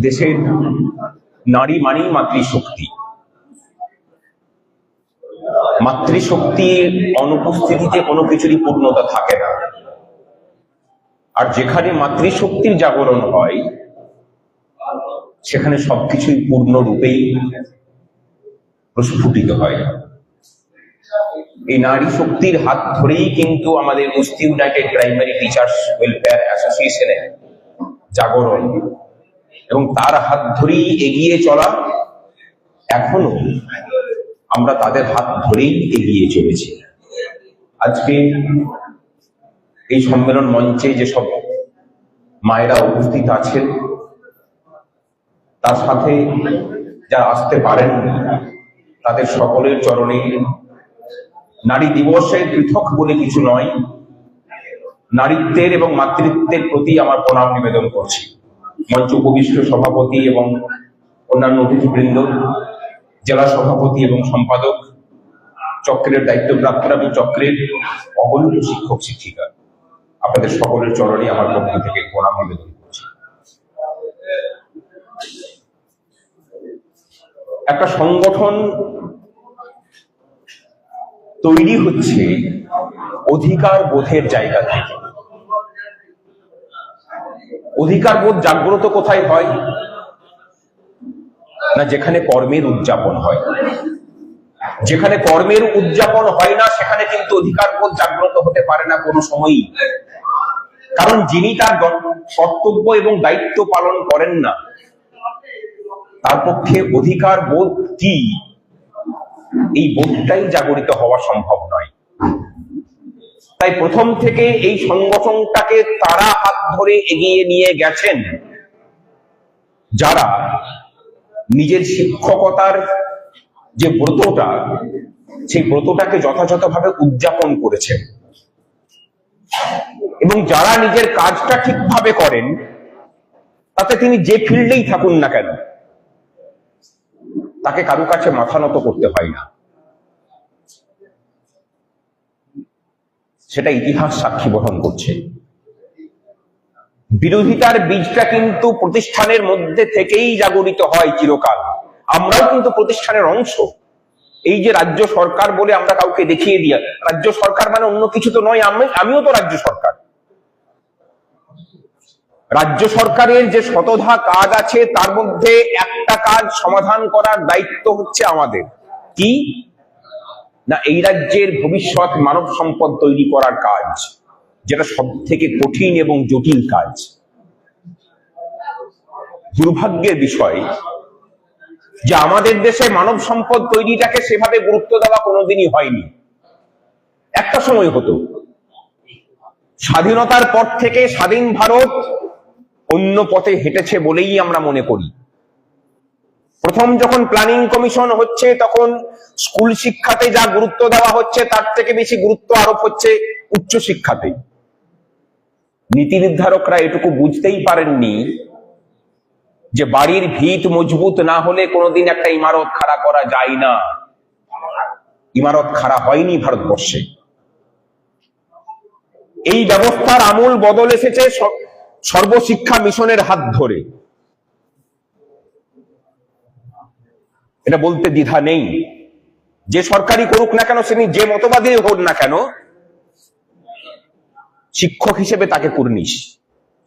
দেশের নারী মানেই মাতৃশক্তি। মাতৃশক্তির অনুপস্থিতিতে কোনো কিছুরই পূর্ণতা থাকে না। আর যেখানে মাতৃশক্তির জাগরণ হয়, সেখানে সবকিছুই পূর্ণরূপেই প্রস্ফুটিত হয়। এই নারী শক্তির হাত ধরেই কিন্তু আমাদের মুস্তি ইউনাইটেড প্রাইমারি টিচার্স ওয়েলফেয়ার অ্যাসোসিয়েশনের জাগরণ এবং তার হাত ধরেই এগিয়ে চলা এখনও আমরা তাদের হাত ধরেই এগিয়ে চলেছি। আজকে এই সম্মেলন মঞ্চে যেসব মায়েরা উপস্থিত আছেন, তার সাথে যারা আসতে পারেন তাদের সকলের চরণে নারী দিবসে পৃথক বলে কিছু নয়, নারীত্বের এবং মাতৃত্বের প্রতি আমার প্রণাম নিবেদন করছি। মঞ্চ উপবিষ্ট সভাপতি এবং অন্যান্য অতিথিবৃন্দ, জেলা সভাপতি এবং সম্পাদক, চক্রের দায়িত্বপ্রাপ্তরা এবং চক্রের অগণিত শিক্ষক শিক্ষিকা। আপনাদের সকলের চরণে আমার পক্ষ থেকে প্রণাম নিবেদন করছি। একটা সংগঠন তৈরি হচ্ছে অধিকার বোধের জায়গা থেকে। অধিকার বোধ জাগ্রত কোথায় হয়? না, যেখানে কর্মের উদযাপন হয়। যেখানে কর্মের উদযাপন হয় না, সেখানে কিন্তু অধিকার বোধ জাগ্রত হতে পারে না কোনো সময়ই। কারণ যিনি তার কর্তব্য এবং দায়িত্ব পালন করেন না, তার পক্ষে অধিকার বোধ কি? এই বোধটাই জাগরিত হওয়া সম্ভব নয় তাই প্রথম থেকে এই সংগঠনটাকে তারা হাত ধরে এগিয়ে নিয়ে গেছেন যারা নিজের শিক্ষকতার যে ব্রতটা, সেই ব্রতটাকে যথাযথভাবে উদযাপন করেছেন এবং যারা নিজের কাজটা ঠিকভাবে করেন, তাতে তিনি যে ফিল্ডেই থাকুন না কেন, তাকে কারও কাছে মাথা নত করতে হয় না। সেটা ইতিহাস সাক্ষী বহন করছে। বিরোধিতার বীজটা কিন্তু প্রতিষ্ঠানের মধ্যে থেকেই জাগরিত হয় চিরকাল। আমরাও কিন্তু প্রতিষ্ঠানের অংশ। এই যে রাজ্য সরকার বলে আমরা কাউকে দেখিয়ে দিয়া রাজ্য সরকার মানে অন্য কিছু তো নয়, আমি আমিও তো রাজ্য সরকার। রাজ্য সরকারের যে শতধা কাজ আছে, তার মধ্যে একটা কাজ সমাধান করার দায়িত্ব হচ্ছে আমাদের। কি? না, এই রাজ্যের ভবিষ্যৎ মানব সম্পদ তৈরি করার কাজ, যেটা সব থেকে কঠিন এবং জটিল কাজ। দুর্ভাগ্যের বিষয় যে আমাদের দেশে মানব সম্পদ তৈরিটাকে সেভাবে গুরুত্ব দেওয়া কোনোদিনই হয়নি। একটা সময় হতো, স্বাধীনতার পর থেকে স্বাধীন ভারত অন্য পথে হেঁটেছে বলেই আমরা মনে করি। প্রথম যখন প্ল্যানিং কমিশন হচ্ছে, তখন স্কুল শিক্ষাতে যা গুরুত্ব দেওয়া হচ্ছে, তার থেকে বেশি গুরুত্ব আরোপ হচ্ছে উচ্চ শিক্ষাতে। নীতি নির্ধারকরা এটুকু বুঝতেই পারেননি যে বাড়ির ভিত মজবুত না হলে কোনোদিন একটা ইমারত খাড়া করা যায় না। ইমারত খাড়া হয়নি ভারতবর্ষে। এই ব্যবস্থার আমূল বদল এসেছে সর্বশিক্ষা মিশনের হাত ধরে। এটা বলতে দ্বিধা নেই। যে সরকারি করুক না কেন তিনি যে মতবাদী হোক না কেন, শিক্ষক হিসেবে তাকে কুর্নিশ,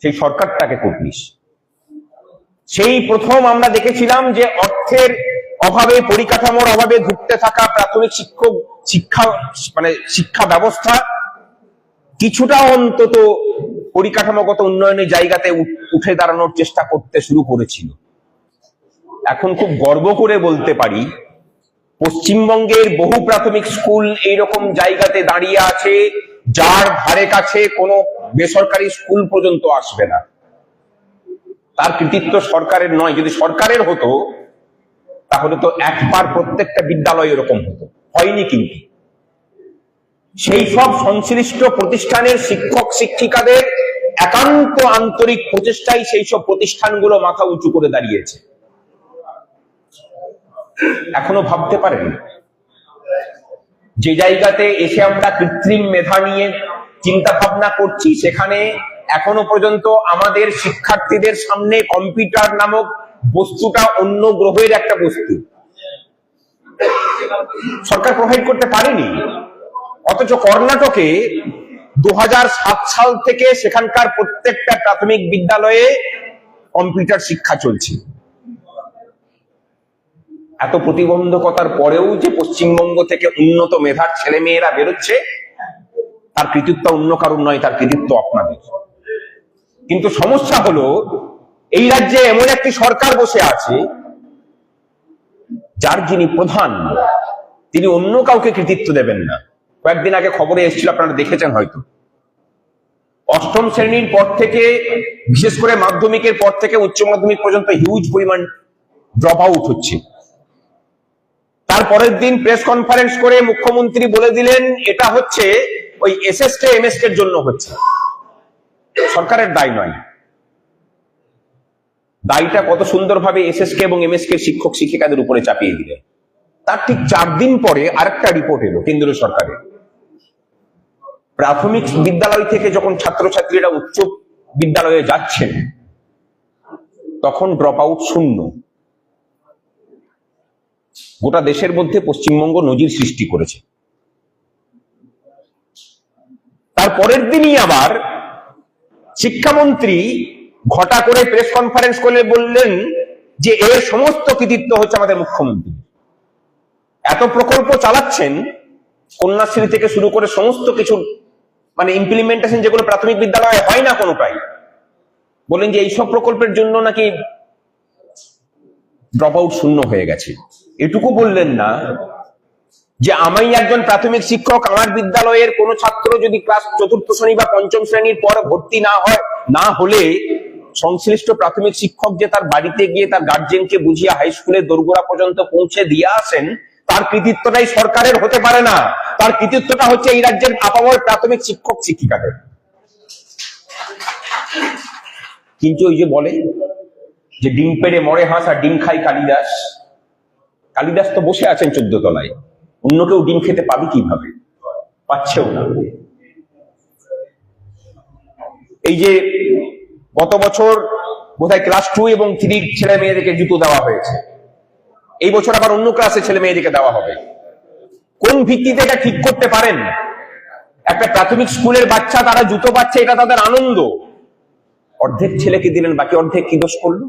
সেই সরকারটাকে কুর্নিশ। সেই প্রথম আমরা দেখেছিলাম যে অর্থের অভাবে, পরিকাঠামোর অভাবে ধুঁকতে থাকা প্রাথমিক শিক্ষক, শিক্ষা মানে শিক্ষা ব্যবস্থা কিছুটা অন্তত পরিকাঠামোগত উন্নয়নের জায়গাতে উঠে দাঁড়ানোর চেষ্টা করতে শুরু করেছিল। এখন খুব গর্ব করে বলতে পারি, পশ্চিমবঙ্গের বহু প্রাথমিক স্কুল এইরকম জায়গাতে দাঁড়িয়ে আছে, যার ধারে কাছে কোনো বেসরকারি স্কুল পর্যন্ত আসবে না। তার কৃতিত্ব সরকারের নয়, যদি সরকারের হতো, তাহলে তো একবার প্রত্যেকটা বিদ্যালয় এরকম হতো। হয়নি কিন্তু। সেই সব সংশ্লিষ্ট প্রতিষ্ঠানের শিক্ষক, শিক্ষিকাদের একান্ত আন্তরিক প্রচেষ্টাই সেই সব প্রতিষ্ঠানগুলো মাথা উঁচু করে দাঁড়িয়েছে। এখনও ভাবতে পারেন যে জায়গাতে এসে আমরা কৃত্রিম মেধা নিয়ে চিন্তা ভাবনা করছি, সেখানে এখনও পর্যন্ত আমাদের শিক্ষার্থীদের সামনে কম্পিউটার নামক বস্তুটা অন্য গ্রহের একটা বস্তু। সরকার প্রোভাইড করতে পারেনি। অথচ কর্ণাটকে দু হাজার সাত সাল থেকে সেখানকার প্রত্যেকটা প্রাথমিক বিদ্যালয়ে কম্পিউটার শিক্ষা চলছে। এত প্রতিবন্ধকতার পরেও যে পশ্চিমবঙ্গ থেকে উন্নত মেধার ছেলে মেয়েরা বেরোচ্ছে, তার কৃতিত্ব অন্য কারণ নয়, তার কৃতিত্ব আপনাদের। কিন্তু সমস্যা হলো, এই রাজ্যে এমন একটি সরকার বসে আছে, যার যিনি প্রধান, তিনি অন্য কাউকে কৃতিত্ব দেবেন না। কয়েকদিন আগে খবরে এসেছিল, আপনারা দেখেছেন হয়তো। অষ্টম শ্রেণির পর থেকে, বিশেষ করে মাধ্যমিকের পর থেকে উচ্চ মাধ্যমিক পর্যন্ত হিউজ পরিমাণ ড্রপ আউট হচ্ছে। তার পরের দিন প্রেস কনফারেন্স করে মুখ্যমন্ত্রী বলে দিলেন, এটা হচ্ছে ওই এসএসকে এমএসকে এর জন্য হচ্ছে। সরকারের দায় নয়। দায়টা কত সুন্দরভাবে এসএসকে এবং এমএসকে শিক্ষক শিক্ষিকাদের উপরে চাপিয়ে দিলেন তার ঠিক চার দিন পরে আরেকটা রিপোর্ট এলো কেন্দ্রীয় সরকারের। প্রাথমিক বিদ্যালয় থেকে যখন ছাত্রছাত্রীরা উচ্চ বিদ্যালয়ে যাচ্ছেন, তখন ড্রপ আউট শূন্য। গোটা দেশের মধ্যে পশ্চিমবঙ্গ নজির সৃষ্টি করেছে। তার পরের দিনই আবার শিক্ষামন্ত্রী ঘটা করে প্রেস কনফারেন্স করে বললেন যে এর সমস্ত কৃতিত্ব হচ্ছে আমাদের মুখ্যমন্ত্রী। এত প্রকল্প চালাচ্ছেন, কন্যাশ্রী থেকে শুরু করে সমস্ত কিছু মানে ইমপ্লিমেন্টেশন যেগুলো প্রাথমিক বিদ্যালয়ে হয় না কোনোটাই। বলেন যে এইসব প্রকল্পের জন্য নাকি ড্রপ আউট শূন্য হয়ে গেছে। এটুকু বললেন না যে আমি একজন প্রাথমিক শিক্ষক, আমার বিদ্যালয়ের কোনো ছাত্র যদি ক্লাস চতুর্থ শ্রেণি বা পঞ্চম শ্রেণির পর ভর্তি না হয়, না হলে সংশ্লিষ্ট প্রাথমিক শিক্ষক যে তার বাড়িতে গিয়ে তার গার্জেনকে বুঝিয়ে হাই স্কুলের দোরগোড়া পর্যন্ত পৌঁছে দিয়ে আসেন, তার কৃতিত্বটাই সরকারের হতে পারে না। তার কৃতিত্বটা হচ্ছে এই রাজ্যের আপামর প্রাথমিক শিক্ষক শিক্ষিকাদের। কিন্তু ওই যে বলে যে ডিম পেড়ে মরে হাঁস আর ডিম খাই কালিদাস কালিদাস তো বসে আছেন চোদ্দ তলায় অন্য কেউ ডিম খেতে পাবে কীভাবে? পাচ্ছেও না। এই যে গত বছর বোধহয় ক্লাস টু এবং থ্রির ছেলে মেয়েদেরকে জুতো দেওয়া হয়েছে। এই বছর আবার অন্য ক্লাসে ছেলে মেয়েদেরকে দেওয়া হবে। কোন ভিত্তিতে এটা ঠিক করতে পারেন? একটা প্রাথমিক স্কুলের বাচ্চা, তারা জুতো পাচ্ছে, এটা তাদের আনন্দ। অর্ধেক ছেলেকে দিলেন, বাকি অর্ধেক কি দোষ করল?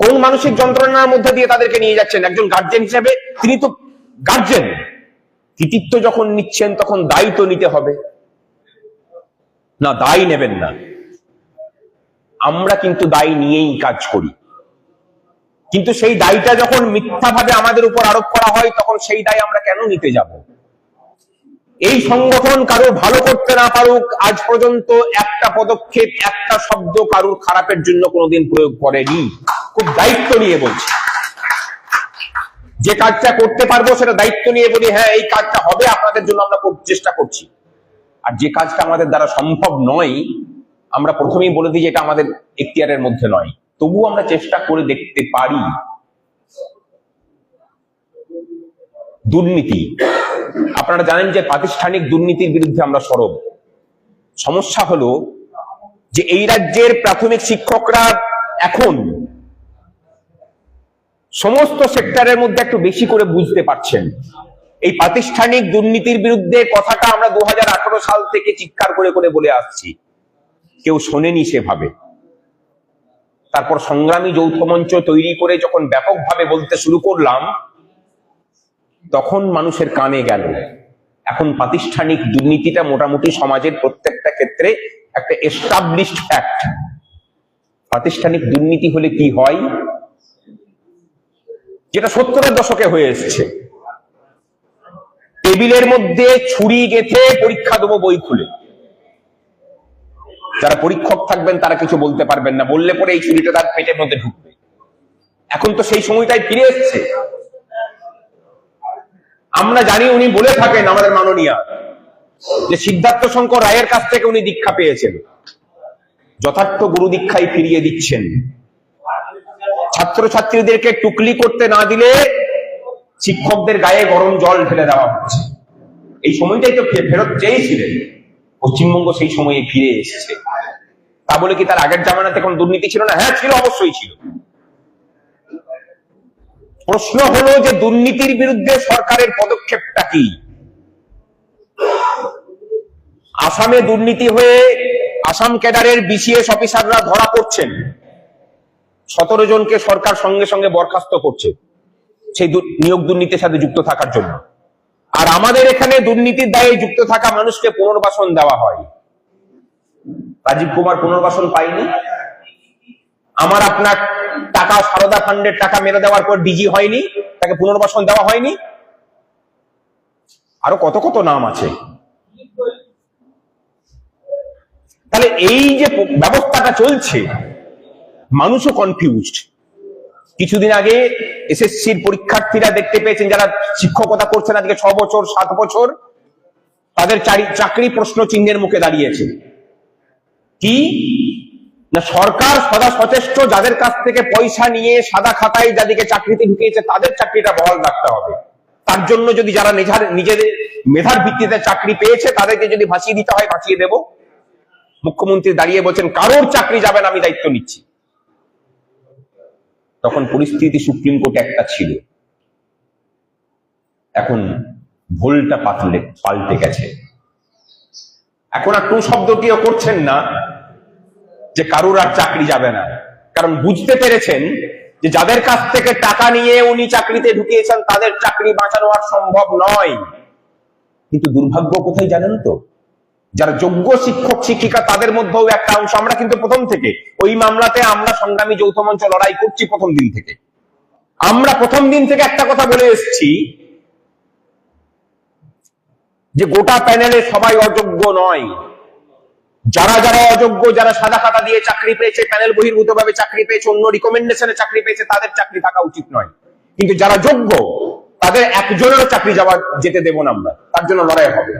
কোন মানসিক যন্ত্রণার মধ্যে দিয়ে তাদেরকে নিয়ে যাচ্ছেন? একজন গার্জেন হিসেবে তিনি তো গার্জেন কৃতিত্ব যখন নিচ্ছেন, তখন দায়ী তো নিতে হবে। না, দায়ী নেবেন না। আমরা কিন্তু দায়ী নিয়েই কাজ করি। কিন্তু সেই দায়টা যখন মিথ্যাভাবে আমাদের উপর আরোপ করা হয়, তখন সেই দায় আমরা কেন নিতে যাব? এই সংগঠন কারও ভালো করতে না পারুক, আজ পর্যন্ত একটা পদক্ষেপ, একটা শব্দ কারুর খারাপের জন্য কোনোদিন প্রয়োগ করেনি। খুব দায়িত্ব নিয়ে বলছি। যে কাজটা করতে পারব সেটা দায়িত্ব নিয়ে বলি হ্যাঁ এই কাজটা হবে, আপনাদের জন্য আমরা চেষ্টা করছি। আর যে কাজটা আমাদের দ্বারা সম্ভব নয়, আমরা প্রথমেই বলে দিই এটা আমাদের এখতিয়ারের মধ্যে নয়। তবু আমরা চেষ্টা করে দেখতে পারি। দুর্নীতি আপনারা জানেন যে প্রাতিষ্ঠানিক দুর্নীতির বিরুদ্ধে আমরা সরব। সমস্যা হলো যে এই রাজ্যের প্রাথমিক শিক্ষকরা এখন সমস্ত সেক্টরের মধ্যে একটু বেশি করে বুঝতে পারছেন। এই প্রাতিষ্ঠানিক দুর্নীতির বিরুদ্ধে কথাটা আমরা দু হাজার আঠারো সাল থেকে চিৎকার করে করে বলে আসছি। কেউ শোনেনি সেভাবে। তারপর সংগ্রামী যৌথ মঞ্চ তৈরি করে যখন ব্যাপকভাবে বলতে শুরু করলাম তখন মানুষের কানে গেল। এখন প্রাতিষ্ঠানিক দুর্নীতিটা মোটামুটি সমাজের প্রত্যেকটা ক্ষেত্রে একটা এস্টাবলিশড ফ্যাক্ট প্রাতিষ্ঠানিক দুর্নীতি হলে কি হয়? যেটা সত্তরের দশকে হয়ে এসেছে। টেবিলের মধ্যে ছুরি গেথে পরীক্ষা দেবো বই খুলে। যারা পরীক্ষক থাকবেন, তারা কিছু বলতে পারবেন না। বললে পরে এই ছুরিটা তার পেটের মধ্যে ঢুকবে। এখন তো সেই সময়টাই ফিরে এসছে। আমরা জানি উনি বলে থাকেন আমাদের মাননীয়া যে সিদ্ধার্থ শঙ্কর রায়ের কাছ থেকে উনি দীক্ষা পেয়েছেন। যথার্থ গুরু দীক্ষাই ফিরিয়ে দিচ্ছেন। ছাত্রছাত্রীদেরকে টুকলি করতে না দিলে শিক্ষকদের গায়ে গরম জল ঢেলে দেওয়া হচ্ছে। এই সময়টাই তো ফেরত চেয়েছিলেন। পশ্চিমবঙ্গ সেই সময়ে ফিরে এসেছে। তা বলে কি তার আগের জামানাতে কোনো দুর্নীতি ছিল না? হ্যাঁ ছিল, অবশ্যই ছিল। প্রশ্ন হলো যে দুর্নীতির বিরুদ্ধে সরকারের পদক্ষেপটা কি? আসামে দুর্নীতি হয়ে আসাম ক্যাডারের বিসিএস অফিসাররা ধরা পড়ছেন। সতেরো জনকে সরকার সঙ্গে সঙ্গে বরখাস্ত করছে সেই নিয়োগ দুর্নীতির সাথে যুক্ত থাকার জন্য। আর আমাদের এখানে দুর্নীতির দায়ে যুক্ত থাকা মানুষকে পুনর্বাসন দেওয়া হয়। রাজীব কুমার পুনর্বাসন পায়নি। আমার আপনার টাকা সারদা ফান্ডের টাকা মেরে দেওয়ার পর ডিজি হয়নি, তাকে পুনর্বাসন দেওয়া হয়নি। আরও কত কত নাম আছে? তাহলে এই যে ব্যবস্থাটা চলছে, মানুষও কনফিউজড কিছুদিন আগে এসএসসির পরীক্ষার্থীরা দেখতে পেয়েছেন, যারা শিক্ষকতা করছেন আজকে ছ বছর, সাত বছর, তাদের চাকরি প্রশ্ন চিহ্নের মুখে দাঁড়িয়েছে। কি? সরকার সদা সচেষ্ট, যাদের কাছ থেকে পয়সা নিয়ে সাদা খাতায় যাদেরকে চাকরিতে ঢুকিয়েছে, তাদের চাকরিটা বহাল রাখতে হবে। তার জন্য যদি যারা নিজের নিজেদের মেধার ভিত্তিতে চাকরি পেয়েছে, তাদেরকে যদি ভাসিয়ে দিতে হয় ভাসিয়ে দেব। মুখ্যমন্ত্রী দাঁড়িয়ে বলছেন, কারোর চাকরি যাবে না, আমি দায়িত্ব নিচ্ছি। তখন পরিস্থিতি সুপ্রিম কোর্টে একটা ছিল। এখন ভুলটা পাতলে, পাল্টে গেছে। এখন আর টু শব্দটিও করছেন না। যে কারুর আর চাকরি যাবে না। কারণ বুঝতে পেরেছেন যে যাদের কাছ থেকে টাকা নিয়ে উনি চাকরিতে ঢুকিয়েছেন, তাদের চাকরি বাঁচানো আর সম্ভব নয়। কিন্তু দুর্ভাগ্য কোথায় জানেন তো? যারা যোগ্য শিক্ষক, শিক্ষিকা, তাদের মধ্যেও একটা অংশ। আমরা কিন্তু প্রথম থেকে। ওই মামলাতে আমরা সংগ্রামী যৌথ মঞ্চ লড়াই করছি প্রথম দিন থেকে। আমরা প্রথম দিন থেকে একটা কথা বলে এসেছি যে গোটা প্যানেলে সবাই অযোগ্য নয়। যারা যারা অযোগ্য, যারা সাদা খাতা দিয়ে চাকরি পেয়েছে প্যানেল বহির্ভূত ভাবে চাকরি পেয়েছে, অন্য রিকমেন্ডেশনে চাকরি পেয়েছে, তাদের চাকরি থাকা উচিত নয়। কিন্তু যারা যোগ্য, তাদের একজনেরও চাকরি যাওয়া যেতে দেব না আমরা। তার জন্য লড়াই হবে।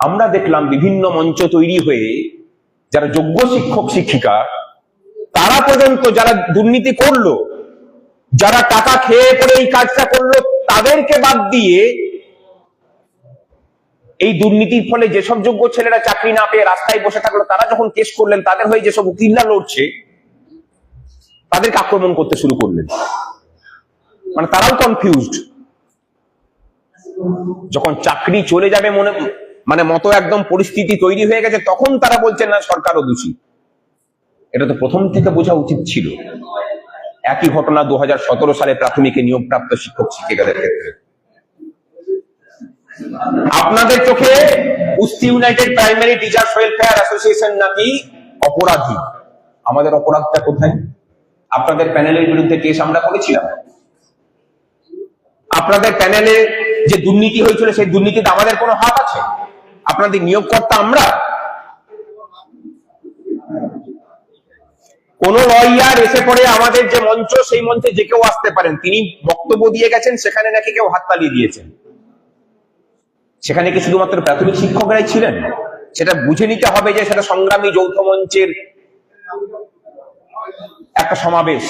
আমরা দেখলাম বিভিন্ন মঞ্চ তৈরি হয়ে যারা যোগ্য শিক্ষক, শিক্ষিকা, তারা পর্যন্ত যারা দুর্নীতি করল, যারা টাকা খেয়ে পরে এই কাজটা করল, তাদেরকে বাদ দিয়ে এই দুর্নীতির ফলে যেসব যোগ্য ছেলেরা চাকরি না পেয়ে রাস্তায় বসে থাকল, তারা যখন কেস করলেন, তাদের হয়ে যেসব উকিলরা লড়ছে, তাদেরকে আক্রমণ করতে শুরু করলেন। মানে তারাও কনফিউজড যখন চাকরি চলে যাবে মনে মানে মতো একদম পরিস্থিতি তৈরি হয়ে গেছে, তখন তারা বলছেন, না, সরকারও দোষী। এটা তো প্রথম থেকে বোঝা উচিত ছিল। একই ঘটনা দু হাজার সতেরো সালে প্রাথমিকে নিয়োগপ্রাপ্ত শিক্ষক শিক্ষিকাদের ক্ষেত্রে। আপনাদের চোখে উস্তি United Primary Teachers Welfare Association নাকি অপরাধী? আমাদের অপরাধটা কোথায়? আপনাদের প্যানেলের বিরুদ্ধে কেস আমরা করেছিলাম। আপনাদের প্যানেলে যে দুর্নীতি হয়েছিল, সেই দুর্নীতিতে আমাদের কোনো হাত আছে? আপনাদের নিয়োগকর্তা আমরা? কোন লয়ার এসে পড়ে আমাদের যে মঞ্চ, সেই মঞ্চে যে কেউ আসতে পারেন, তিনি বক্তব্য দিয়ে গেছেন, সেখানে নাকি কেউ হাততালি দিয়েছেন। সেখানে কি শুধুমাত্র প্রাথমিক শিক্ষকরাই ছিলেন? সেটা বুঝে নিতে হবে যে সেটা সংগ্রামী যৌথ মঞ্চের একটা সমাবেশ।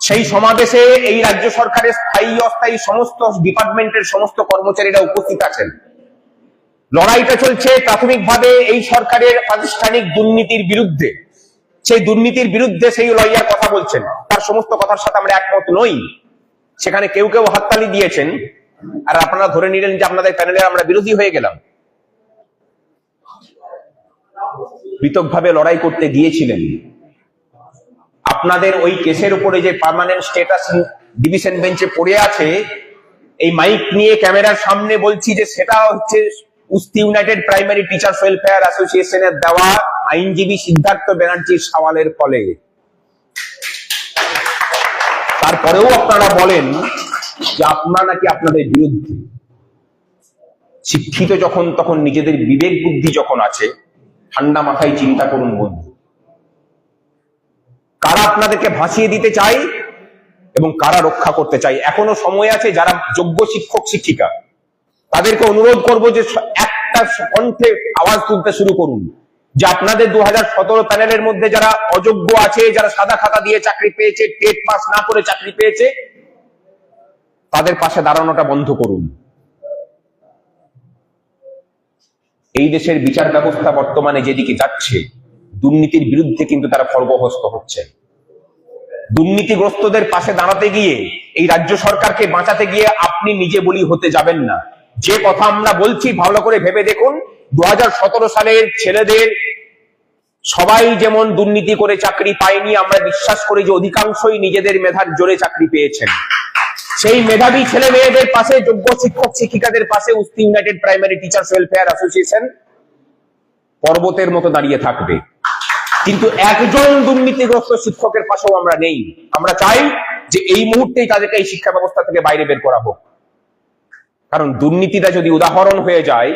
সেই সমাবেশে এই রাজ্য সরকারের স্থায়ী, অস্থায়ী সমস্ত ডিপার্টমেন্টের সমস্ত কর্মচারীরা উপস্থিত আছেন। লড়াইটা চলছে প্রাথমিকভাবে এই সরকারের প্রাতিষ্ঠানিক দুর্নীতির বিরুদ্ধে। সেই দুর্নীতির বিরুদ্ধে সেই লয়ার কথা বলছেন। তার সমস্ত কথার সাথে আমরা একমত নই। সেখানে কেউ কেউ হাততালি দিয়েছেন। আর আপনারা ধরে নিলেন যে আপনাদের প্যানেলের আমরা বিরোধী হয়ে গেলাম। পৃথকভাবে লড়াই করতে গিয়েছিলেন আপনাদের ওই কেসের উপরে যে পার্মানেন্ট স্টেটাস ডিভিশন বেঞ্চে পড়ে আছে, এই মাইক নিয়ে ক্যামেরার সামনে বলছি যে সেটা হচ্ছে উস্তি ইউনাইটেড প্রাইমারি টিচার্স ওয়েলফেয়ার অ্যাসোসিয়েশনের দেওয়া আইনজীবী সিদ্ধার্থ ব্যানার্জির সওয়ালের ফলে তারপরেও আপনারা বলেন যে আপনারা নাকি আপনাদের বিরুদ্ধে। শিক্ষিত যখন, তখন নিজেদের বিবেক বুদ্ধি যখন আছে, ঠান্ডা মাথায় চিন্তা করুন বন্ধু। কারা আপনাদেরকে ভাসিয়ে দিতে চায় এবং কারা রক্ষা করতে চাই এখনও সময় আছে যারা যোগ্য শিক্ষক, শিক্ষিকা। তাদেরকে অনুরোধ করব যে একটা কণ্ঠে আওয়াজ তুলতে শুরু করুন। যে আপনাদের দু হাজার সতেরো প্যানেলের মধ্যে যারা অযোগ্য আছে, যারা সাদা খাতা দিয়ে চাকরি পেয়েছে, টেট পাস না করে চাকরি পেয়েছে তাদের পাশে দাঁড়ানোটা বন্ধ করুন। এই দেশের বিচার ব্যবস্থা বর্তমানে যেদিকে যাচ্ছে, দুর্নীতির বিরুদ্ধে কিন্তু তারা খর্বহস্ত হচ্ছে। দুর্নীতিগ্রস্তদের পাশে দাঁড়াতে গিয়ে, এই রাজ্য সরকারকে বাঁচাতে গিয়ে আপনি নিজে বলি হতে যাবেন না। যে কথা আমরা বলছি, ভালো করে ভেবে দেখুন, দু হাজার সতেরো সালের ছেলেদের সবাই যেমন দুর্নীতি করে চাকরি পায়নি, আমরা বিশ্বাস করি যে অধিকাংশই নিজেদের মেধার জোরে চাকরি পেয়েছেন। সেই মেধাবী ছেলে মেয়েদের পাশে যোগ্য শিক্ষক, শিক্ষিকাদের পাশে উস্তি United Primary Teachers Welfare Association পর্বতের মতো দাঁড়িয়ে থাকবে। কিন্তু একজন দুর্নীতিগ্রস্ত শিক্ষকের পাশেও আমরা নেই। আমরা চাই যে এই মুহূর্তেই তাদেরকে এই শিক্ষা ব্যবস্থা থেকে বাইরে বের করা হোক। কারণ দুর্নীতিটা যদি উদাহরণ হয়ে যায়,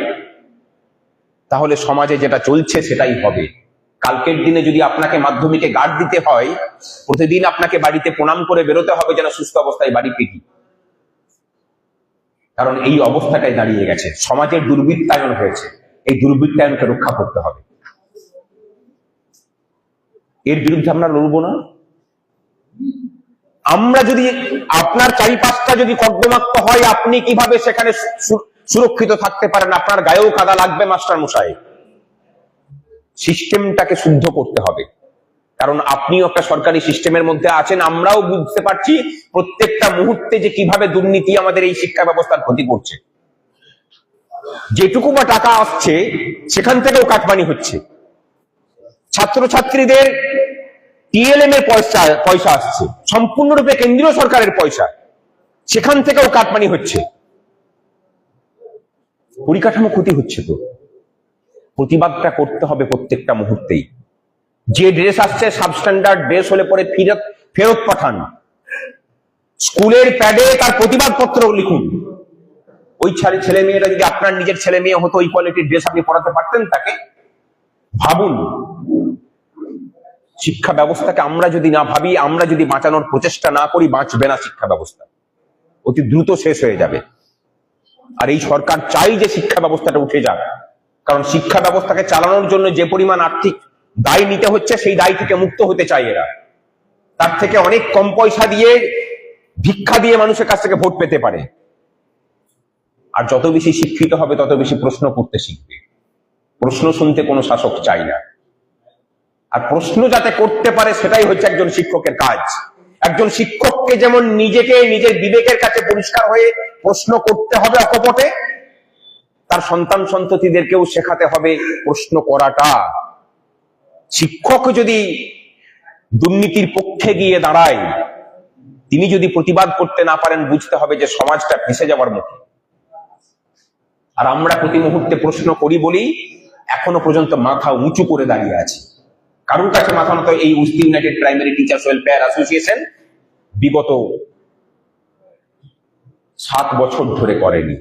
তাহলে সমাজে যেটা চলছে সেটাই হবে। কালকের দিনে যদি আপনাকে মাধ্যমিকে গার্ড দিতে হয়, প্রতিদিন আপনাকে বাড়িতে প্রণাম করে বেরোতে হবে যেন সুস্থ অবস্থায় বাড়ি ফিরি। কারণ এই অবস্থাটাই দাঁড়িয়ে গেছে। সমাজের দুর্বৃত্তায়ন হয়েছে। এই দুর্বৃত্তায়নকে রক্ষা করতে হবে। এর বিরুদ্ধে আমরা লড়বো না। আমরা যদি আপনার চারিপাশটা যদি কর্দমাক্ত হয়, আপনি কীভাবে সেখানে সুরক্ষিত থাকতে পারেন? আপনার গায়েও কাদা লাগবে মাস্টার মশাই সিস্টেমটাকে শুদ্ধ করতে হবে। কারণ আপনিও একটা সরকারি সিস্টেমের মধ্যে আছেন, আমরাও বুঝতে পারছি প্রত্যেকটা মুহূর্তে যে কীভাবে দুর্নীতি আমাদের এই শিক্ষা ব্যবস্থার ক্ষতি করছে। যেটুকু বা টাকা আসছে, সেখান থেকেও কাটমানি হচ্ছে। ছাত্রছাত্রীদের টিএলএম এর পয়সা পয়সা আসছে, সম্পূর্ণরূপে কেন্দ্রীয় সরকারের পয়সা, সেখান থেকেও কাটমানি হচ্ছে। পরিকাঠামো ক্ষতি হচ্ছে তো। প্রতিবাদটা করতে হবে প্রত্যেকটা মুহূর্তেই। যে ড্রেস আসছে সাবস্ট্যান্ডার্ড ড্রেস হলে পরে ফেরত ফেরত পাঠান। স্কুলের প্যাডে তার প্রতিবাদ পত্র লিখুন। ওই ছেলে ছেলে মেয়েরা যদি আপনার নিজের ছেলে মেয়ে হতো ওই কোয়ালিটির ড্রেস আপনি পড়াতে পারতেন তাকে? ভাবুন। শিক্ষা ব্যবস্থাকে আমরা যদি না ভাবি, আমরা যদি বাঁচানোর প্রচেষ্টা না করি, বাঁচবে না শিক্ষা ব্যবস্থা। অতি দ্রুত শেষ হয়ে যাবে। আর এই সরকার চাই যে শিক্ষা ব্যবস্থাটা উঠে যাক। কারণ শিক্ষা ব্যবস্থাকে চালানোর জন্য যে পরিমাণ আর্থিক দায় নিতে হচ্ছে, সেই দায় থেকে মুক্ত হতে চায় এরা। তার থেকে অনেক কম পয়সা দিয়ে, ভিক্ষা দিয়ে মানুষের কাছ থেকে ভোট পেতে পারে। আর যত বেশি শিক্ষিত হবে, তত বেশি প্রশ্ন করতে শিখবে। প্রশ্ন শুনতে কোনো শাসক চাই না। আর প্রশ্ন যাতে করতে পারে, সেটাই হচ্ছে একজন শিক্ষকের কাজ। একজন শিক্ষককে যেমন নিজেকে, নিজের বিবেকের কাছে পরিষ্কার হয়ে প্রশ্ন করতে হবে অকপটে, তার সন্তান সন্ততিদেরকেও শেখাতে হবে প্রশ্ন করাটা। শিক্ষক যদি দুর্নীতির পক্ষে গিয়ে দাঁড়ায়, তিনি যদি প্রতিবাদ করতে না পারেন, বুঝতে হবে যে সমাজটা ভেসে যাওয়ার মুখে। আর আমরা প্রতি মুহূর্তে প্রশ্ন করি বলেই এখনও পর্যন্ত মাথা উঁচু করে দাঁড়িয়ে আছে। কারোর কাছে মাথা মতো এই উস্তি United Primary Teachers Welfare Association বিগত সাত বছর ধরে করেনি।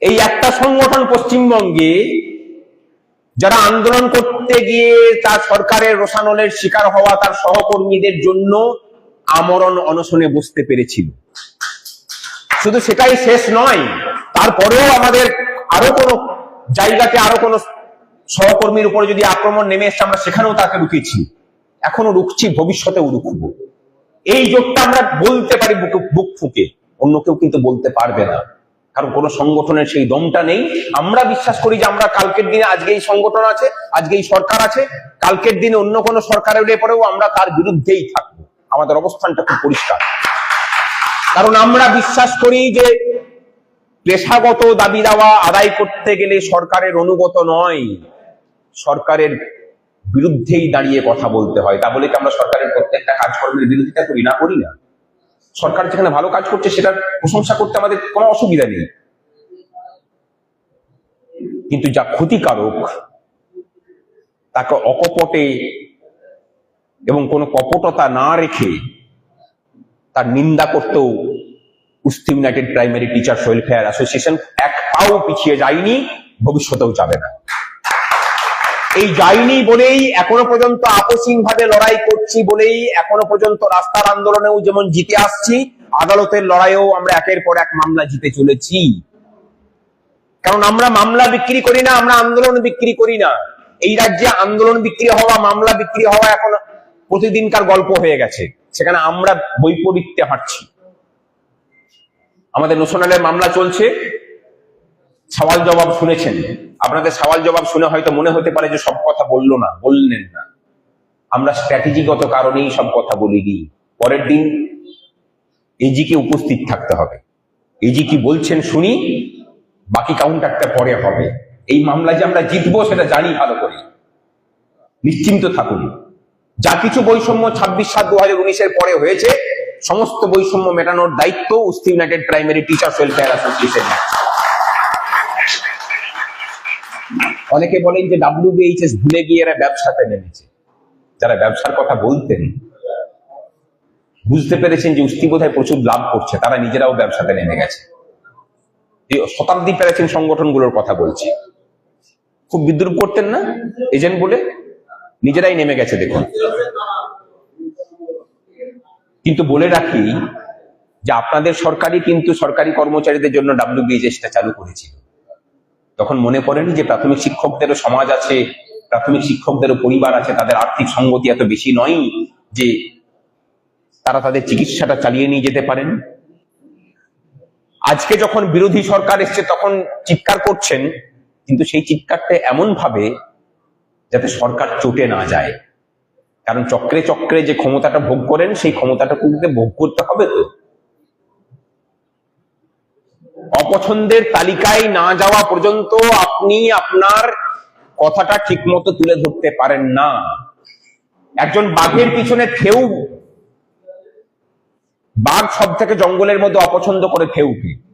এই একটা সংগঠন পশ্চিমবঙ্গে যারা আন্দোলন করতে গিয়ে তার সরকারের রোশানলের শিকার হওয়া তার সহকর্মীদের জন্য আমরণ অনশনে বসতে পেরেছিল। শুধু সেটাই শেষ নয়, তারপরেও আমাদের আরও কোনো জায়গাতে আরও কোনো সহকর্মীর উপরে যদি আক্রমণ নেমে এসছে, আমরা সেখানেও তাকে রুখেছি। এখনও রুখছি, ভবিষ্যতেও রুখব। এই যোগটা আমরা বলতে পারি বুক ফুকে, অন্য কেউ কিন্তু বলতে পারবে না। কারণ কোন সংগঠনের সেই দমটা নেই। আমরা বিশ্বাস করি যে আমরা কালকের দিনে আজকে এই সংগঠন আছে, আজকে এই সরকার আছে, কালকের দিনে অন্য কোনো সরকারের এলে পরেও আমরা তার বিরুদ্ধেই থাকব। আমাদের অবস্থানটা খুব পরিষ্কার। কারণ আমরা বিশ্বাস করি যে পেশাগত দাবি দাওয়া আদায় করতে গেলে সরকারের অনুগত নয়। সরকারের বিরুদ্ধেই দাঁড়িয়ে কথা বলতে হয়। তা বলে কি আমরা সরকারের প্রত্যেকটা কাজকর্মের বিরোধিতা করি না? করি না। সরকার যেখানে ভালো কাজ করছে, সেটার প্রশংসা করতে আমাদের কোনো অসুবিধা নেই। কিন্তু যা ক্ষতিকারক, তাকে অকপটে এবং কোনো কপটতা না রেখে তার নিন্দা করতেও উস্তি United Primary Teacher Welfare Association এক পাও পিছিয়ে যায়নি, ভবিষ্যতেও যাবে না। এই যায়নি বলেই এখনও পর্যন্ত আপসীন ভাবে লড়াই করছি বলেই এখনও পর্যন্ত রাস্তার আন্দোলনেও যেমন জিতে আসছি, আদালতের লড়াইয়েও আমরা একের পর এক মামলা জিতে চলেছি। কারণ আমরা মামলা বিক্রি করি না, আমরা আন্দোলন বিক্রি করি না। এই রাজ্যে আন্দোলন বিক্রি হওয়া, মামলা বিক্রি হওয়া এখন প্রতিদিনকার গল্প হয়ে গেছে। সেখানে আমরা বৈপরীত্যে হাঁটছি। আমাদের নোশনালের মামলা চলছে। সওয়াল জবাব শুনেছেন। আপনাদের সওয়াল জবাব শুনে হয়তো মনে হতে পারে যে সব কথা বলল না, বললেন না। আমরা স্ট্র্যাটেজিগত কারণেই সব কথা বলিনি পরের দিন এজিকে উপস্থিত থাকতে হবে। এজি কি বলছেন, শুনি, বাকি কাউন্টারটা পরে হবে। এই মামলায় যে আমরা জিতবো সেটা জানি ভালো করে। নিশ্চিন্ত থাকুন। যা কিছু বৈষম্য ছাব্বিশ সাত দু হাজার উনিশের পরে হয়েছে, সমস্ত বৈষম্য মেটানোর দায়িত্ব উস্তি United Primary Teachers Welfare Association অনেকে বলেন যে ডাব্লিউবিএইচএস ভুলে গিয়ে এরা ব্যবসাতে নেমেছে। যারা ব্যবসার কথা বলতেন, বুঝতে পেরেছেন যে উস্তি বোধহয় প্রচুর লাভ করছে, তারা নিজেরাও ব্যবসাতে নেমে গেছে। শতাব্দী প্রাচীন সংগঠনগুলোর কথা বলছি। খুব বিদ্রুপ করতেন না? এজেন্ট বলে? নিজেরাই নেমে গেছে, দেখুন। কিন্তু বলে রাখি যে আপনাদের সরকারই কিন্তু সরকারি কর্মচারীদের জন্য ডাব্লিউবিএইচএসটা চালু করেছিল। তখন মনে পড়েনি যে প্রাথমিক শিক্ষকদেরও সমাজ আছে, প্রাথমিক শিক্ষকদেরও পরিবার আছে, তাদের আর্থিক সঙ্গতি এত বেশি নয় যে তারা তাদের চিকিৎসাটা চালিয়ে নিয়ে যেতে পারেন। আজকে যখন বিরোধী সরকার এসছে তখন চিৎকার করছেন, কিন্তু সেই চিৎকারটা এমন ভাবে যাতে সরকার চটে না যায়। কারণ চক্রে চক্রে যে ক্ষমতাটা ভোগ করেন, সেই ক্ষমতাটা ভোগ করতে হবে তো। অপছন্দের তালিকায় না যাওয়া পর্যন্ত আপনি আপনার কথাটা ঠিকমতো তুলে ধরতে পারেন না। একজন বাঘের পিছনে থেউ বাঘ সব থেকে জঙ্গলের মধ্যে অপছন্দ করে থেউকে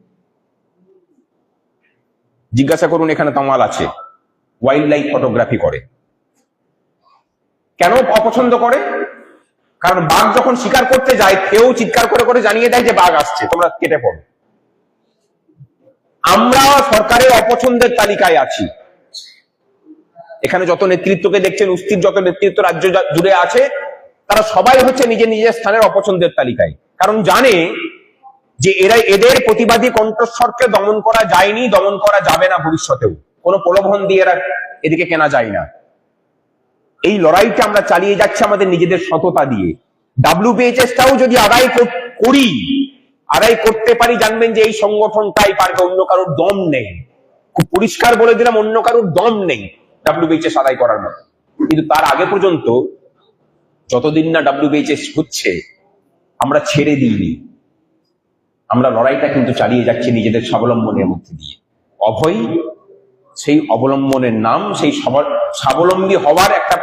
জিজ্ঞাসা করুন, এখানে তামাল আছে। ওয়াইল্ড লাইফ ফটোগ্রাফি করে। কেন অপছন্দ করে? কারণ বাঘ যখন শিকার করতে যায় কেউ চিৎকার করে করে জানিয়ে দেয় যে বাঘ আসছে। তোমরা কেটে পড়ো। আমরা সরকারের অপছন্দের তালিকায় আছি। এখানে যত নেতৃত্বকে দেখছেন, উস্তির যত নেতৃত্ব রাজ্য জুড়ে আছে, তারা সবাই হচ্ছে নিজের নিজের স্থানের অপছন্দের তালিকায়। কারণ জানে যে এরা এদের প্রতিবাদী কণ্ঠস্বরকে দমন করা যায়নি, দমন করা যাবে না ভবিষ্যতেও। কোনো প্রলোভন দিয়ে এরা এদিকে কেনা যায় না। এই লড়াইটা আমরা চালিয়ে যাচ্ছি আমাদের নিজেদের সততা দিয়ে। ডাব্লিউবিএইচএসটাও যদি আদায় কর- করি আদায় করতে পারি, জানবেন যে এই সংগঠনটাই পারবে অন্য কারোর দম নেই। খুব পরিষ্কার বলে দিলাম, অন্য কারোর দম নেই ডাব্লিউবিএইচএস আদায় করার মতো। কিন্তু তার আগে পর্যন্ত যতদিন না ডাব্লিউবিএইচএস হচ্ছে, আমরা ছেড়ে দিইনি। আমরা লড়াইটা কিন্তু চালিয়ে যাচ্ছি নিজেদের স্বাবলম্বনের মধ্যে দিয়ে। অভয়, সেই অবলম্বনের নাম, সেই স্বাবলম্বী হওয়ার একটা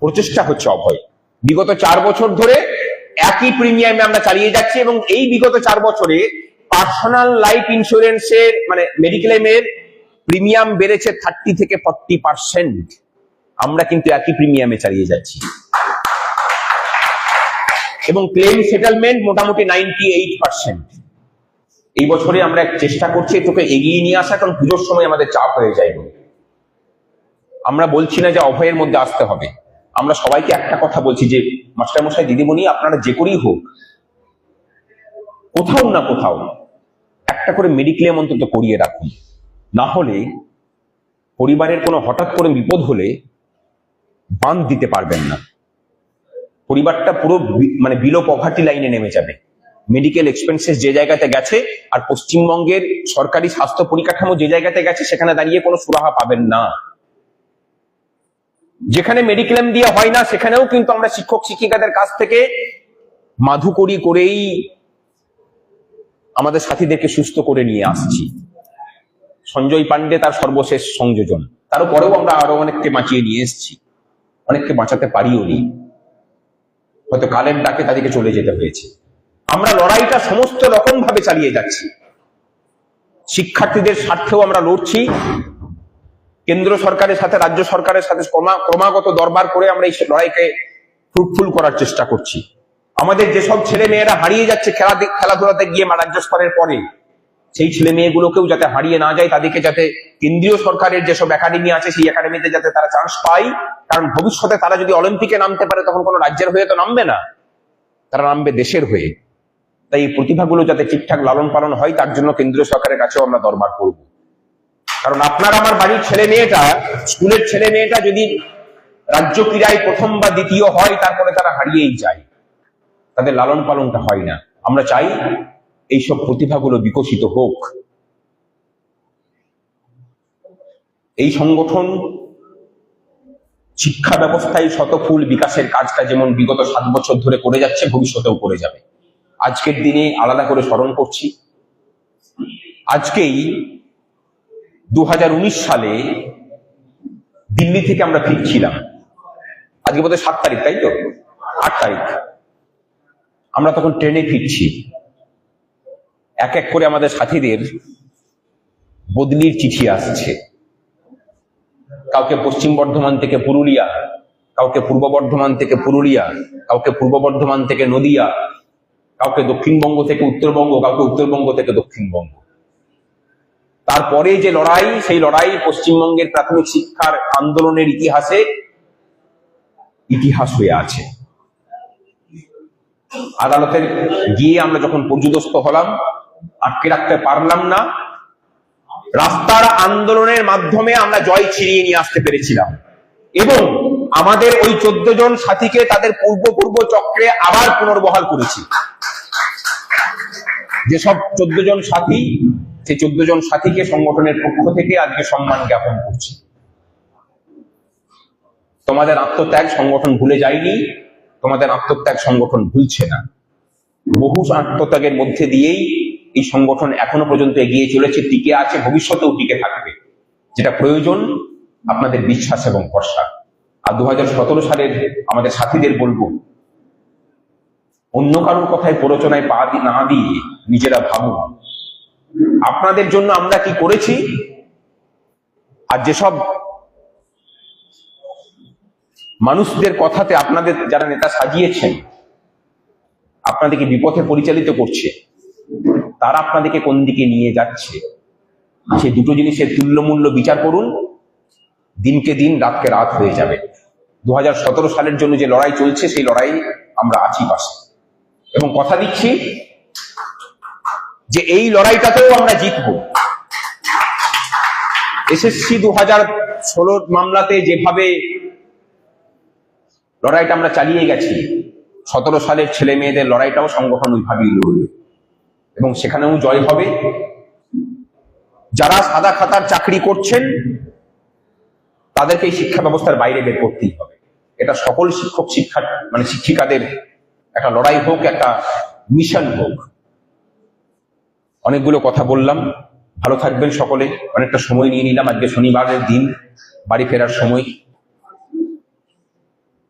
প্রচেষ্টা হচ্ছে অভয়। বিগত চার বছর ধরে একই প্রিমিয়ামে আমরা চালিয়ে যাচ্ছি এবং এই বিগত চার বছরে পার্সোনাল লাইফ ইন্স্যুরেন্সের মানে মেডিক্লেমের প্রিমিয়াম বেড়েছে থার্টি থেকে ফর্টি পার্সেন্ট আমরা কিন্তু একই প্রিমিয়ামে চালিয়ে যাচ্ছি। এবং ক্লেম সেটেলমেন্ট মোটামুটি নাইনটি এইট পার্সেন্ট এই বছরে আমরা চেষ্টা করছি তোকে এগিয়ে নিয়ে আসা, কারণ পুজোর সময় আমাদের চাপ হয়ে যায়। আমরা বলছি না যে অভয়ের মধ্যে আসতে হবে। আমরা সবাইকে একটা কথা বলছি যে মাস্টারমশাই, দিদিমণি, আপনারা যে করেই হোক, কোথাও না কোথাও একটা করে মেডিক্লেম অন্তত করিয়ে রাখুন। না হলে পরিবারের কোনো হঠাৎ করে বিপদ হলে বাঁধ দিতে পারবেন না। পরিবারটা পুরো মানে বিলো পভার্টি লাইনে নেমে যাবে। মেডিকেল এক্সপেন্সেস যে জায়গাতে গেছে আর পশ্চিমবঙ্গের সরকারি স্বাস্থ্য পরিকাঠামো যে জায়গাতে গেছে, সেখানে দাঁড়িয়ে কোনো সুরাহা পাবেন না। যেখানে মেডিক্লেম দিয়ে হয় না, সেখানেও কিন্তু আমরা শিক্ষক শিক্ষিকাদের কাছ থেকে মাধুকরি করেই আমাদের সাথীদেরকে সুস্থ করে নিয়ে আসছি। সঞ্জয় পান্ডে তার সর্বশেষ সংযোজন। তারও পরেও আমরা আরও অনেককে বাঁচিয়ে নিয়ে এসেছি। অনেককে বাঁচাতে পারিও নি। হয়তো কালের ডাকে তাদেরকে চলে যেতে হয়েছে। আমরা লড়াইটা সমস্ত রকম ভাবে চালিয়ে যাচ্ছি। শিক্ষার্থীদের স্বার্থেও আমরা লড়ছি। কেন্দ্র সরকারের সাথে, রাজ্য সরকারের সাথে ক্রমাগত দরবার করে আমরা এই লড়াইকে ফ্রুটফুল করার চেষ্টা করছি। আমাদের যেসব ছেলে মেয়েরা হারিয়ে যাচ্ছে খেলা খেলাধুলাতে গিয়ে রাজ্য স্তরের পরে, সেই ছেলে মেয়েগুলোকেও যাতে হারিয়ে না যায়, তাদেরকে যাতে কেন্দ্রীয় সরকারের যেসব একাডেমি আছে, সেই একাডেমিতে যাতে তারা চান্স পায়, কারণ ভবিষ্যতে তারা যদি অলিম্পিকে নামতে পারে, তখন কোনো রাজ্যের হয়ে তো নামবে না। তারা নামবে দেশের হয়ে। তাই এই প্রতিভাগুলো যাতে ঠিকঠাক লালন পালন হয়, তার জন্য কেন্দ্রীয় সরকারের কাছেও আমরা দরবার করব। কারণ আপনার আমার বাড়ির ছেলে মেয়েটা, স্কুলের ছেলে মেয়েটা যদি রাজ্য ক্রীড়ায় প্রথম বা দ্বিতীয় হয়, তারপরে তারা হারিয়েই যায়। তাদের লালন পালনটা হয় না। আমরা চাই এইসব প্রতিভাগুলো বিকশিত হোক। এই সংগঠন শিক্ষা ব্যবস্থায় শতফুল বিকাশের কাজটা যেমন বিগত সাত বছর ধরে করে যাচ্ছে, ভবিষ্যতেও করে যাবে। আজকের দিনে আলাদা করে স্মরণ করছি। আজকেই উনিশ সালে দিল্লি থেকে আমরা ফিরছিলাম। আজকে বোধহয় সাত তারিখ, তাই তো? আট তারিখ। আমরা তখন ট্রেনে ফিরছি। এক এক করে আমাদের সাথীদের বদলির চিঠি আসছে। কাউকে পশ্চিম বর্ধমান থেকে পুরুলিয়া, কাউকে পূর্ব বর্ধমান থেকে পুরুলিয়া, কাউকে পূর্ব বর্ধমান থেকে নদিয়া, কাউকে দক্ষিণবঙ্গ থেকে উত্তরবঙ্গ, কাউকে উত্তরবঙ্গ থেকে দক্ষিণবঙ্গ। তারপরে যে লড়াই, সেই লড়াই পশ্চিমবঙ্গের প্রাথমিক শিক্ষার আন্দোলনের ইতিহাসে ইতিহাস হয়ে আছে। আদালতের গিয়ে আমরা যখন পর্যুদস্ত হলাম, আটকে রাখতে পারলাম না, রাস্তার আন্দোলনের মাধ্যমে আমরা জয় ছিনিয়ে নিয়ে আসতে পেরেছিলাম। এবং আমাদের ওই চোদ্দ জন সাথীকে তাদের পূর্ব পূর্ব চক্রে আবার পুনর্বহাল করেছি। যেসব চোদ্দ জন সাথী সেই চোদ্দ জন সাথীকে সংগঠনের পক্ষ থেকে আজকে সম্মান জ্ঞাপন করছি। তোমাদের আত্মত্যাগ সংগঠন ভুলে যায়নি, তোমাদের আত্মত্যাগ সংগঠন ভুলছে না। বহু আত্মত্যাগের মধ্যে দিয়েই এই সংগঠন এখনও পর্যন্ত এগিয়ে চলেছে, টিকে আছে, ভবিষ্যতেও টিকে থাকবে। যেটা প্রয়োজন, আপনাদের বিশ্বাস এবং ভরসা। আর দু হাজার সতেরো সালের আমাদের সাথীদের বলব, অন্য কারোর কথায় প্ররোচনায় পা না দিয়ে নিজেরা ভাবুন। আপনাদের জন্য আমরা কি করেছি? আর যেসব মানুষদের কথাতে আপনাদের যারা নেতা সাজিয়েছেন, আপনাদেরকে বিপথে পরিচালিত করছে, তারা আপনাদেরকে কোন দিকে নিয়ে যাচ্ছে? সে দুটো জিনিসের তুল্যমূল্য বিচার করুন, দিনকে দিন, রাতকে রাত হয়ে যাবে। দু হাজার সতেরো সালের জন্য যে লড়াই চলছে, সেই লড়াই আমরা আছি পাশে। এবং কথা দিচ্ছি যে এই লড়াইটাতেও আমরা জিতবো। এসএসসি দু হাজার ষোলো মামলাতে যেভাবে লড়াইটা আমরা চালিয়ে গেছি, সতেরো সালের ছেলে মেয়েদের লড়াইটাও সংগঠন ওইভাবেই লড়বে। এবং সেখানেও জয় হবে। যারা সাদা খাতার চাকরি করছেন, তাদেরকে এই শিক্ষা ব্যবস্থার বাইরে বের করতেই হবে। এটা সকল শিক্ষক শিক্ষা মানে শিক্ষিকাদের একটা লড়াই হোক, একটা মিশন হোক। অনেকগুলো কথা বললাম। ভালো থাকবেন সকলে। অনেকটা সময় নিয়ে নিলাম আজকে শনিবারের দিন। বাড়ি ফেরার সময়।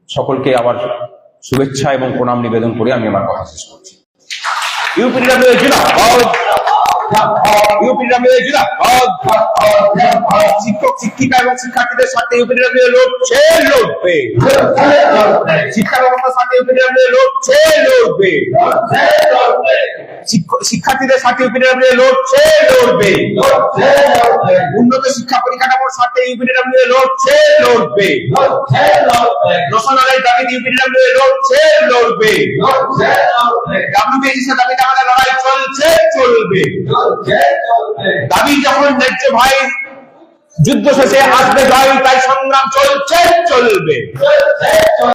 সকলকে আবার শুভেচ্ছা এবং প্রণাম নিবেদন করে আমি আমার কথা শেষ করছি। ইউপিডব্লিউ শিক্ষার্থীদের সাথে লড়ছে লড়বে লড়বে উন্নত শিক্ষা পরিকাঠামোর সাথে ইউপিডব্লিউ লড়ছে লড়বে রসনালের দাবি ইউপিডব্লিউ লড়ছে লড়বে ডাব্লিউবিএসির দাবিতে চলছে, চলবে। দাবি যখন দেখছে ভাই যুদ্ধ শেষে আসবে জয় তাই সংগ্রাম চলছে চলবে।